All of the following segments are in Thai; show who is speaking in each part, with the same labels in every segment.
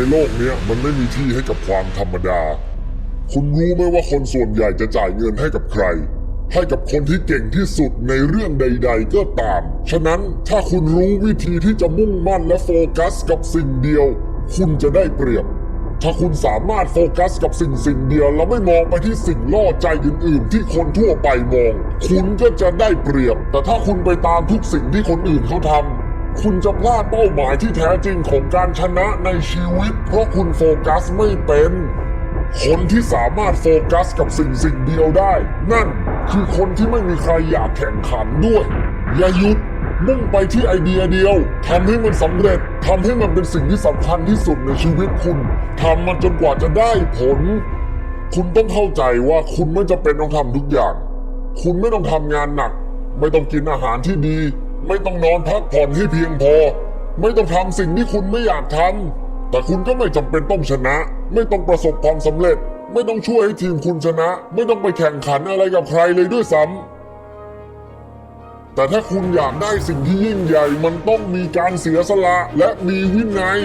Speaker 1: ในโลกเนี้ยมันไม่มีที่ให้กับความธรรมดา คุณรู้ไหมว่าคนส่วนใหญ่จะจ่ายเงินให้กับใคร ให้กับคนที่เก่งที่สุดในเรื่องใด ๆ ก็ตาม ฉะนั้นถ้าคุณรู้วิธีที่จะมุ่งมั่นและโฟกัสกับสิ่งเดียว คุณจะได้เปรียบ ถ้าคุณสามารถโฟกัสกับสิ่งสิ่งเดียว แล้วไม่มองไปที่สิ่งล่อใจอื่น ๆ ที่คนทั่วไปมอง คุณก็จะได้เปรียบ แต่ถ้าคุณไปตามทุกสิ่งที่คนอื่นเขาทำ คุณจะพลาดเป้าหมายที่แท้จริงของการชนะในชีวิต เพราะคุณโฟกัสไม่เป็น คนที่สามารถโฟกัสกับสิ่งสิ่งเดียวได้ นั่นคือคนที่ไม่มีใครอยากแข่งขันด้วย อย่าหยุดมุ่งไปที่ไอเดียเดียวทำให้มันสำเร็จทำให้มันเป็นสิ่งที่สำคัญที่สุดในชีวิตคุณทำมันจนกว่าจะได้ผล คุณต้องเข้าใจว่าคุณไม่จำเป็นต้องทำทุกอย่าง คุณไม่ต้องทำงานหนัก ไม่ต้องกินอาหารที่ดี ไม่ต้องนอนพักผ่อนให้เพียงพอ ไม่ต้องทำสิ่งที่คุณไม่อยากทำแต่คุณก็ไม่จำเป็นต้องชนะ ไม่ต้องประสบความสำเร็จ ไม่ต้องช่วยให้ทีมคุณชนะ ไม่ต้องไปแข่งขันอะไรกับใครเลยด้วยซ้ำแต่ถ้าคุณอยากได้สิ่งที่ยิ่งใหญ่ มันต้องมีการเสียสละและมีวินัย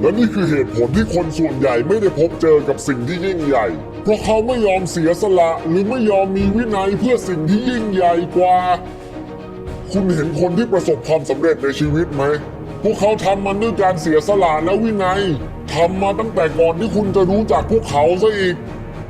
Speaker 1: และนี่คือเหตุผลที่คนส่วนใหญ่ไม่ได้พบเจอกับสิ่งที่ยิ่งใหญ่ เพราะเขาไม่ยอมเสียสละหรือไม่ยอมมีวินัยเพื่อสิ่งที่ยิ่งใหญ่กว่า คุณเห็นคนที่ประสบความสำเร็จในชีวิตไหม พวกเขาทำมันด้วยการเสียสละและวินัยทำมาตั้งแต่ก่อนที่คุณจะรู้จักพวกเขาซะอีก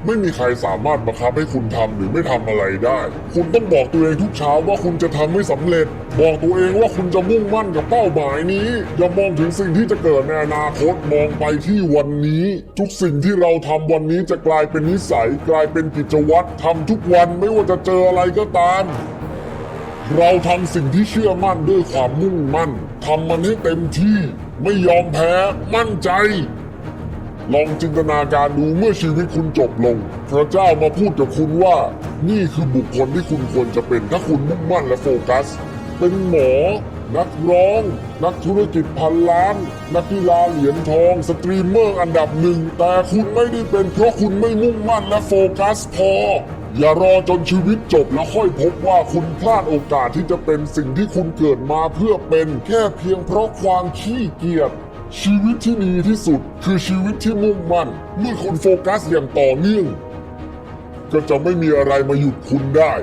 Speaker 1: ไม่มีใครสามารถบังคับให้คุณทำหรือไม่ทำอะไรได้ คุณต้องบอกตัวเองทุกเช้าว่าคุณจะทำให้สำเร็จ บอกตัวเองว่าคุณจะมุ่งมั่นกับเป้าหมายนี้ อย่ามองถึงสิ่งที่จะเกิดในอนาคตมองไปที่วันนี้ ทุกสิ่งที่เราทำวันนี้จะกลายเป็นนิสัย กลายเป็นกิจวัตรทำทุกวันไม่ว่าจะเจออะไรก็ตาม เราทำสิ่งที่เชื่อมั่นด้วยความมุ่งมั่นทำมันให้เต็มที่ไม่ยอมแพ้มั่นใจ ลองจินตนาการดูเมื่อชีวิตคุณจบลง พระเจ้ามาพูดกับคุณว่า นี่คือบุคคลที่คุณควรจะเป็นถ้าคุณมุ่งมั่นและโฟกัส เป็นหมอ นักร้อง นักธุรกิจพันล้าน นักกีฬาเหรียญทอง สตรีมเมอร์อันดับหนึ่ง แต่คุณไม่ได้เป็นเพราะคุณไม่มุ่งมั่นและโฟกัสพอ อย่ารอจนชีวิตจบแล้วค่อยพบว่าคุณพลาดโอกาสที่จะเป็นสิ่งที่คุณเกิดมาเพื่อเป็นแค่เพียงเพราะความขี้เกียจชีวิตที่ดีที่สุดคือชีวิตที่มุ่งมั่น เมื่อคุณโฟกัสอย่างต่อเนื่อง ก็จะไม่มีอะไรมาหยุดคุณได้